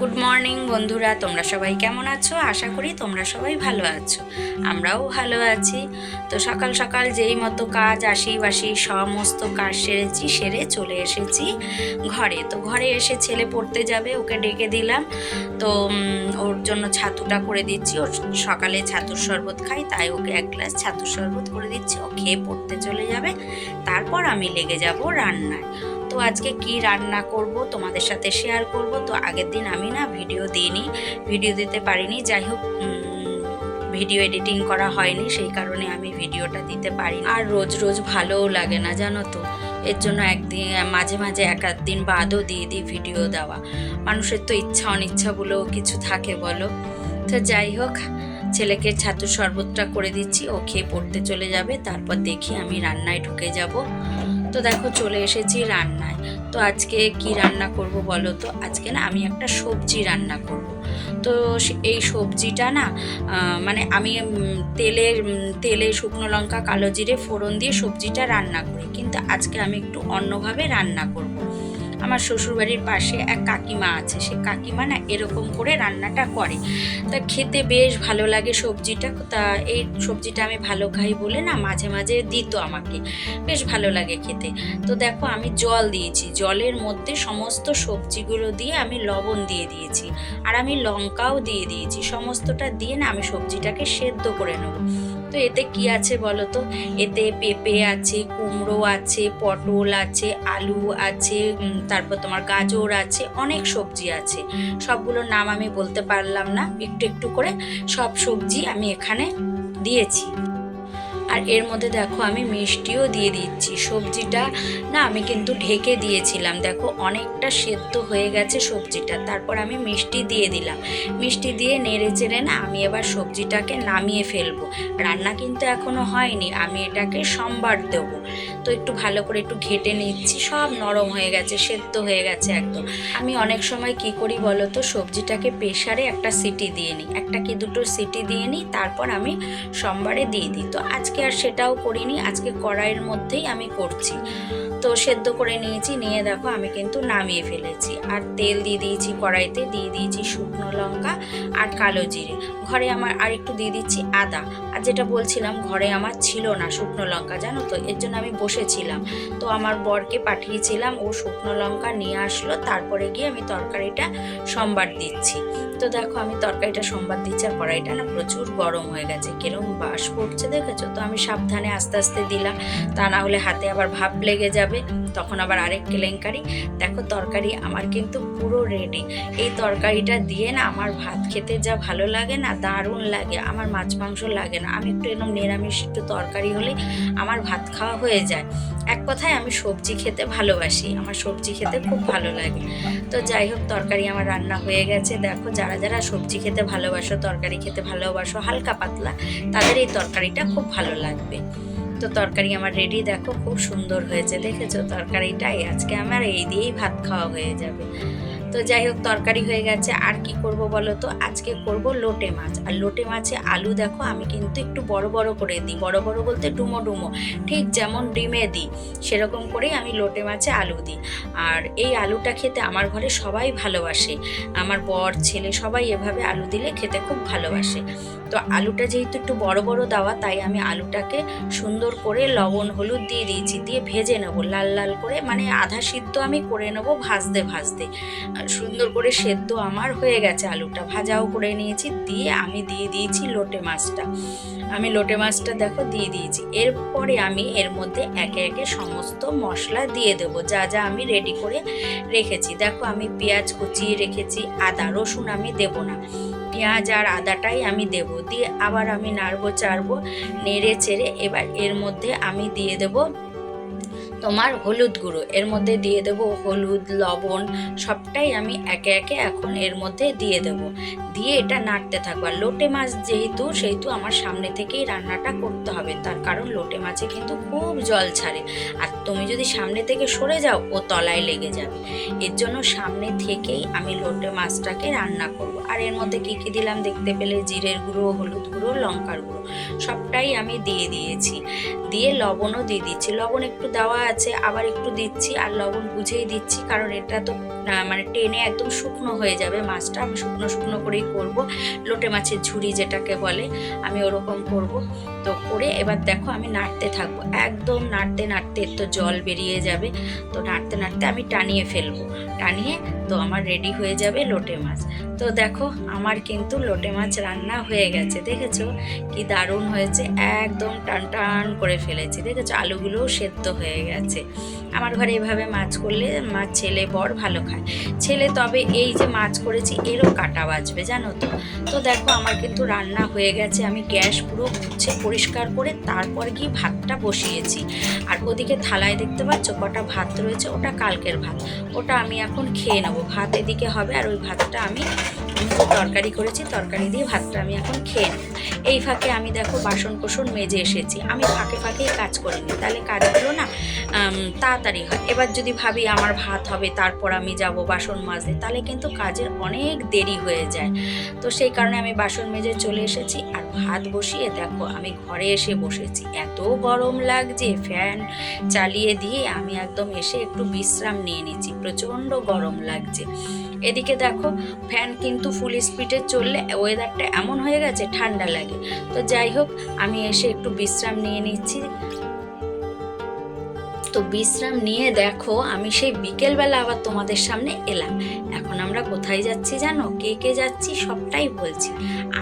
Good morning বন্ধুরা। তোমরা সবাই কেমন আছো? আশা করি তোমরা সবাই ভালো আছো। আমরাও ভালো আছি। তো সকাল সকাল যেই মতো কাজ আসি বাসি সমস্ত কাজ সেরেছি, সেরে চলে এসেছি ঘরে। তো ঘরে এসে ছেলে পড়তে যাবে, ওকে ডেকে দিলাম। তো ওর জন্য ছাতুটা করে দিচ্ছি। ওর সকালে ছাতুর শরবত খাই, তাই ওকে এক গ্লাস ছাতুর শরবত করে দিচ্ছি। ও খেয়ে পড়তে চলে যাবে। তারপর আমি লেগে যাব রান্নায়। তো আজকে কি রান্না করব তোমাদের সাথে শেয়ার করব? তো আগের দিন আমি না ভিডিও দিইনি ভিডিও দিতে পারিনি। যাই হোক ভিডিও এডিটিং করা হয়নি, সেই কারণে আমি ভিডিওটা দিতে পারি আর রোজ রোজ ভালোও লাগে না, জানো তো? এর জন্য একদিন, মাঝে মাঝে এক দিন বাদও দিয়ে দিই ভিডিও দেওয়া। মানুষের তো ইচ্ছা, অনিচ্ছাগুলোও কিছু থাকে, বলো? তো যাই হোক, ছেলেকে ছাত্র শরবতটা করে দিচ্ছি, ও খেয়ে পড়তে চলে যাবে। তারপর দেখি আমি রান্নায় ঢুকে যাব। তো দেখো চলে এসেছি রান্নায়। তো আজকে কি রান্না করব বলো তো? আজকে না আমি একটা সবজি রান্না করব। তো এই সবজিটা না মানে আমি তেলে তেলে শুকনো লঙ্কা, কালো জিরে, ফোড়ন দিয়ে সবজিটা রান্না করি। কিন্তু আজকে আমি একটু অন্যভাবে রান্না করব। আমার শ্বশুরবাড়ির পাশে এক কাকিমা আছে। সে কাকিমা না এরকম করে রান্নাটা করে। তা খেতে বেশ ভালো লাগে সবজিটা। তা এই সবজিটা আমি ভালো খাই বলে না মাঝে মাঝে দিত আমাকে। বেশ ভালো লাগে খেতে। তো দেখো আমি জল দিয়েছি। জলের মধ্যে সমস্ত সবজিগুলো দিয়ে আমি লবণ দিয়ে দিয়েছি। আর আমি লঙ্কাও দিয়ে দিয়েছি। সমস্তটা দিয়ে না আমি সবজিটাকে সেদ্ধ করে নেব। তো এতে কি আছে বলো তো? এতে পেঁপে আছে, কুমড়ো আছে, পটল আছে, আলু আছে তারপর তোমার গাজর আছে, অনেক সবজি আছে। সবগুলোর নাম আমি বলতে পারলাম না। একটু একটু করে সব সবজি আমি এখানে দিয়েছি। আর এর মধ্যে দেখো আমি মিষ্টিও দিয়ে দিচ্ছি। সবজিটা না আমি কিন্তু ঢেকে দিয়েছিলাম। দেখো অনেকটা সেদ্ধ হয়ে গেছে সবজিটা। তারপর আমি মিষ্টি দিয়ে দিলাম। মিষ্টি দিয়ে নেড়ে চেড়ে না আমি এবার সবজিটাকে নামিয়ে ফেলব। রান্না কিন্তু এখনও হয়নি। আমি এটাকে সম্বার দেবো। তো একটু ভালো করে একটু ঘেটে নিচ্ছি। সব নরম হয়ে গেছে, সেদ্ধ হয়ে গেছে একদম। আমি অনেক সময় কি করি বলো তো? সবজিটাকে প্রেশারে একটা সিটি দিয়ে নিই। একটা কি দুটো সিটি দিয়ে নিই, তারপর আমি সোমবারে দিয়ে দিই। তো আজকে আর সেটাও করিনি, আজকে কড়াইয়ের মধ্যেই আমি করছি। তো সেদ্ধ করে নিয়েছি, নিয়ে দেখো আমি কিন্তু নামিয়ে ফেলেছি। আর তেল দিয়ে দিয়েছি কড়াইতে, দিয়ে দিয়েছি শুকনো লঙ্কা আর কালো জিরে। ঘরে আমার আর একটু দিয়ে দিচ্ছি আদা। আর যেটা বলছিলাম, ঘরে আমার ছিল না শুকনো লঙ্কা, জানো তো? এর জন্য আমি বসেছিলাম। তো আমার বরকে পাঠিয়েছিলাম, ও শুকনো লঙ্কা নিয়ে আসলো, তারপরে গিয়ে আমি তরকারিটা সম্বার দিচ্ছি। তো দেখো, আমি তরকারিটা সোমবার দিচ্ছি আর কড়াইটা না প্রচুর গরম হয়ে গেছে। কিরম বাস পড়ছে দেখেছ? তো আমি সাবধানে আস্তে আস্তে দিলাম। তা না হলে হাতে আবার ভাপ লেগে যাবে। তখন আবার আরেক কেলেঙ্কারি। দেখো, তরকারি আমার কিন্তু পুরো রেডি এই তরকারিটা দিয়ে না আমার ভাত খেতে যা ভালো লাগে না, দারুণ লাগে। আমার মাছ মাংস লাগে না। আমি একটু এরকম নিরামিষ একটু তরকারি হলে আমার ভাত খাওয়া হয়ে যায়। এক কথায় আমি সবজি খেতে ভালোবাসি। আমার সবজি খেতে খুব ভালো লাগে। তো যাই হোক, তরকারি আমার রান্না হয়ে গেছে। দেখো, যারা যারা যারা সবজি খেতে ভালোবাসো, তরকারি খেতে ভালোবাসো, হালকা পাতলা, তাদের এই তরকারিটা খুব ভালো লাগবে। তো তরকারি আমার রেডি দেখো খুব সুন্দর হয়েছে, দেখেছ? তরকারিটাই আজকে আমার এই দিয়েই ভাত খাওয়া হয়ে যাবে। তো যাই হোক, তরকারি হয়ে গেছে। আর কি করব বলো তো? আজকে করব লোটে মাছ। আর লোটে মাছে আলু দেখো, আমি কিন্তু একটু বড় বড় করে দিই। বড় বড় বলতে ডুমো ডুমো। ঠিক যেমন ডিমে দিই, সেরকম করেই আমি লোটে মাছে আলু দিই। আর এই আলুটা খেতে আমার ঘরে সবাই ভালোবাসে। আমার বর, ছেলে সবাই এভাবে আলু দিলে খেতে খুব ভালোবাসে। তো আলুটা যেহেতু একটু বড় বড় দেওয়া, তাই আমি আলুটাকে সুন্দর করে লবণ, হলুদ দিয়ে দিয়েছি। দিয়ে ভেজে নেব, লাল লাল করে। মানে আধা সিদ্ধ আমি করে নেব ভাজতে ভাজতে। সুন্দর করে সেদ্ধ আমার হয়ে গেছে আলুটা। ভাজাও করে নিয়েছি, দিয়ে আমি দিয়ে দিয়েছি লোটে মাছটা। আমি লোটে মাছটা দেখো দিয়ে দিয়েছি। এরপরে আমি এর মধ্যে একে একে সমস্ত মশলা দিয়ে দেবো। যা যা আমি রেডি করে রেখেছি। দেখো আমি পেঁয়াজ কুচিয়ে রেখেছি, আদা, রসুন আমি দেব না। পেঁয়াজ আর আদাটাই আমি দেব। দিয়ে আবার আমি নাড়বো, চাড়বো, নেড়ে চেড়ে এবার এর মধ্যে আমি দিয়ে দেব তোমার হলুদ গুঁড়ো। এর মধ্যে দিয়ে দেব হলুদ, লবণ, সবটাই আমি একে একে এখন এর মধ্যে দিয়ে দেব। দিয়ে এটা নাড়তে থাকব আর লোটে মাছ যেহেতু, সেহেতু আমার সামনে থেকেই রান্নাটা করতে হবে। তার কারণ লোটে মাছে কিন্তু খুব জল ছাড়ে। আর তুমি যদি সামনে থেকে সরে যাও, ও তলায় লেগে যাবে। এর জন্য সামনে থেকেই আমি লোটে মাছটাকে রান্না করব। আর এর মধ্যে কী কী দিলাম দেখতে পেলে? জিরের গুঁড়ো, হলুদ গুঁড়ো, লঙ্কার গুঁড়ো। সবটাই আমি দিয়ে দিয়েছি। দিয়ে লবণও দিয়ে দিচ্ছি। লবণ একটু দেওয়া আছে, আবার একটু দিচ্ছি। আর লবণ বুঝেই দিচ্ছি, কারণ এটা তো মানে টেনে একদম শুকনো হয়ে যাবে মাছটা। আমি শুকনো শুকনো করেই করব। লোটে মাছের ঝুড়ি যেটাকে বলে, আমি ওরকম করব। তো করে এবার দেখো আমি নাড়তে থাকব। একদম নাড়তে নাড়তে তো জল বেরিয়ে যাবে। তো নাড়তে নাড়তে আমি টানিয়ে ফেলব। টানিয়ে তো আমার রেডি হয়ে যাবে লোটে মাছ। তো দেখো আমার কিন্তু লোটে মাছ রান্না হয়ে গেছে, দেখেছ? কি দারুণ হয়েছে। একদম টান টান করে ফেলেছি, দেখেছ? আলুগুলোও সেদ্ধ হয়ে গেছে। আমার ঘরে এভাবে মাছ করলে মাছ ছেলে বর ভালো খায়। ছেলে তবে এই যে মাছ করেছি, এরও কাটা বাজবে। জানো তো? তো দেখো, আমার কিন্তু রান্না হয়ে গেছে। আমি গ্যাস পুরো মুছে পরিষ্কার করে তারপর গিয়ে ভাতটা বসিয়েছি। আর ওদিকে থালায় দেখতে পাচ্ছ, কটা ভাত রয়েছে, ওটা কালকের ভাত। ওটা আমি এখন খেয়ে নেব। ভাত এদিকে হবে আর ওই ভাতটা আমি তরকারি করেছি, তরকারি দিয়ে ভাতটা আমি এখন খেয়ে নেব। এই ফাঁকে আমি দেখো বাসন কোসন মেজে এসেছি। আমি ফাঁকে ফাঁকেই কাজ করে নিই। তাহলে কাজগুলো না তাড়াতাড়ি হয়। এবার যদি ভাবি আমার ভাত হবে, তারপর আমি যাব বাসন মাজতে, তাহলে কিন্তু কাজের অনেক দেরি হয়ে যায়। তো সেই কারণে আমি বাসন মেজে চলে এসেছি। ভাত বসিয়ে দেখো, আমি ঘরে এসে বসেছি। এত গরম লাগছে, ফ্যান চালিয়ে দিয়ে আমি একদম এসে একটু বিশ্রাম নিয়ে নিচ্ছি। প্রচণ্ড গরম লাগছে। এদিকে দেখো, ফ্যান কিন্তু ফুল স্পিডে চললে ওয়েদারটা এমন হয়ে গেছে, ঠান্ডা লাগে। তো যাই হোক, আমি এসে একটু বিশ্রাম নিয়ে নিচ্ছি। তো বিশ্রাম নিয়ে দেখো, আমি সেই বিকেলবেলা আবার তোমাদের সামনে এলাম। এখন আমরা কোথায় যাচ্ছি জানো? কে কে যাচ্ছি সবটাই বলছি।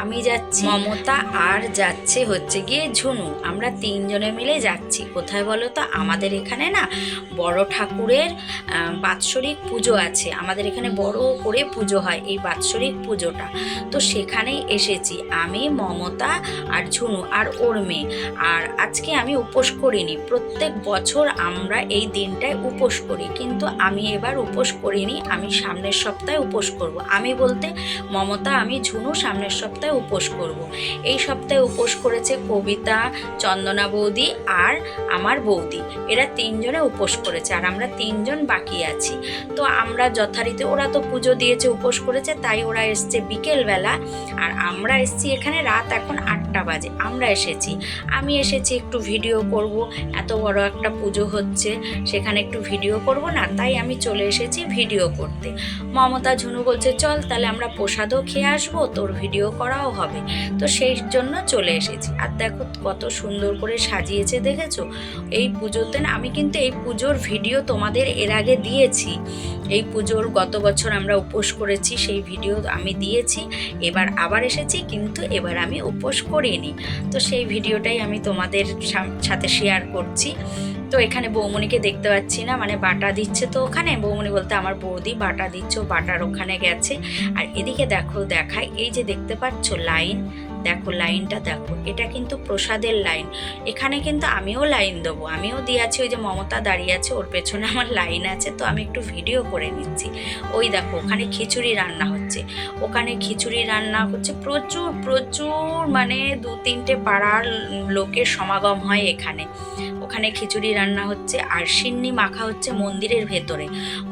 আমি যাচ্ছি মমতা আর যাচ্ছে হচ্ছে গিয়ে ঝুনু। আমরা তিনজনে মিলে যাচ্ছি। কোথায় বলো তো? আমাদের এখানে না বড় ঠাকুরের বাৎসরিক পুজো আছে। আমাদের এখানে বড় করে পুজো হয় এই বাৎসরিক পুজোটা। তো সেখানেই এসেছি। আমি, মমতা আর ঝুনু আর ওর মেয়ে। আর আজকে আমি উপোস করিনি। প্রত্যেক বছর আমরা এই দিনটায় উপোস করি। কিন্তু আমি এবার উপোস করিনি, আমি সামনের সপ্তাহে উপোস করব। আমি বলতে মমতা, আমি ঝুনু সামনের সপ্তাহে উপোস করব। এই সপ্তাহে উপোস করেছে কবিতা, চন্দনা বৌদি আর আমার বৌদি। এরা তিনজনে উপোস করেছে আর আমরা তিনজন বাকি আছি। তো আমরা যথারীতি, ওরা তো পুজো দিয়েছে, উপোস করেছে, তাই ওরা এসছে বিকেলবেলা। আর আমরা এসছি এখানে রাত এখন আটটা বাজে, আমরা এসেছি। আমি এসেছি একটু ভিডিও করব, এত বড় একটা পুজো হচ্ছে। সেখানে একটু ভিডিও করব না, তাই আমি চলে এসেছি ভিডিও করতে। মমতা ঝুনু বলছে, চল তাহলে আমরা প্রসাদও খেয়ে আসব, তোর ভিডিও করাও হবে। তো সেই জন্য চলে এসেছি। আর দেখো কত সুন্দর করে সাজিয়েছে দেখেছ? এই পুজোতে না, আমি কিন্তু এই পুজোর ভিডিও তোমাদের এর আগে দিয়েছি। এই পুজোর গত বছর আমরা উপোস করেছি, সেই ভিডিও আমি দিয়েছি। এবার আবার এসেছি, কিন্তু এবার আমি উপোস করিনি। তো সেই ভিডিওটাই আমি তোমাদের সাথে শেয়ার করছি। তো এখানে বৌমনিকে দেখতে পাচ্ছি না মানে বাটা দিচ্ছে তো ওখানে। বৌমনি বলতে আমার বৌদি বাটা দিচ্ছে বাটার ওখানে গেছে। আর এদিকে দেখো, দেখায়, এই যে দেখতে পাচ্ছ লাইন দেখো, লাইনটা দেখো। এটা কিন্তু প্রসাদের লাইন। এখানে কিন্তু আমিও লাইন দেবো। আমিও দিয়ে আছি, ওই যে মমতা দাঁড়িয়ে আছে, ওর পেছনে আমার লাইন আছে, তো আমি একটু ভিডিও করে নিচ্ছি। ওই দেখো, ওখানে খিচুড়ি রান্না হচ্ছে। ওখানে খিচুড়ি রান্না হচ্ছে। প্রচুর প্রচুর মানে দু তিনটে পাড়ার লোকের সমাগম হয় এখানে। ওখানে খিচুড়ি রান্না হচ্ছে আর সিন্নি মাখা হচ্ছে মন্দিরের ভেতরে।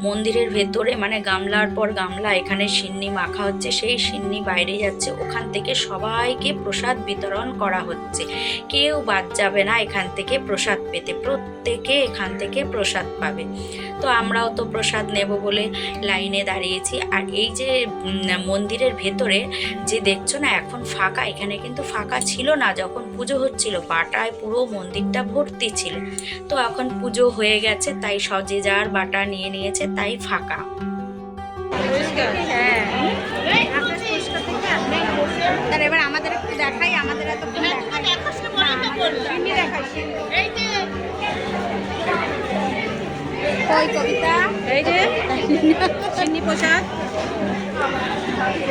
মন্দিরের ভেতরে মানে গামলার পর গামলা, এখানে সিন্নি মাখা হচ্ছে, সেই সিন্নি বাইরে যাচ্ছে। ওখান থেকে সবাইকে প্রসাদ বিতরণ করা হচ্ছে। কেউ বাদ যাবে না এখান থেকে প্রসাদ পেতে। প্রত্যেকে এখান থেকে প্রসাদ পাবে। তো আমরাও তো প্রসাদ নেব বলে লাইনে দাঁড়িয়েছি। আর এই যে মন্দিরের ভেতরে যে দেখছ না, এখন ফাঁকা। এখানে কিন্তু ফাঁকা ছিল না। যখন পুজো হচ্ছিল, পাটায় পুরো মন্দিরটা ভর্তি ছিল। তো এখন পুজো হয়ে গেছে তাই সজে যার বাটা নিয়ে নিয়েছে তাই ফাঁকা। হ্যাঁ। এবার আমাদের একটু দেখাই আমাদের এত কই কবিতা? এই যে সিন্নি প্রসাদ।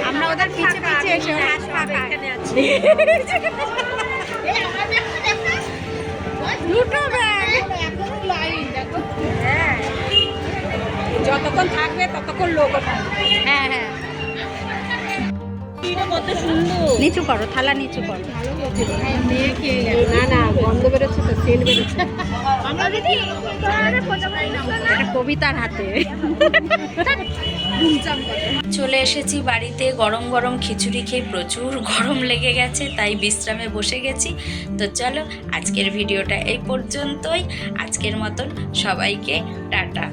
আমরা ওদের পিছে পিছে এসে ফাঁকা। এখানে আছে। যতক্ষণ থাকবে ততক্ষণ লোক হ্যাঁ হ্যাঁ। কত সুন্দর। নিচু করো থালা নিচু করো। না না গন্ধ বেরোচ্ছে তো তেল বেরোচ্ছে। কবিতার হাতে। চলে এসেছি বাড়িতে গরম গরম খিচুড়ি খেয়ে প্রচুর গরম লেগে গেছে তাই বিশ্রামে বসে গেছি। তো চলো আজকের ভিডিওটা এই পর্যন্তই। আজকের মতন সবাইকে টাটা।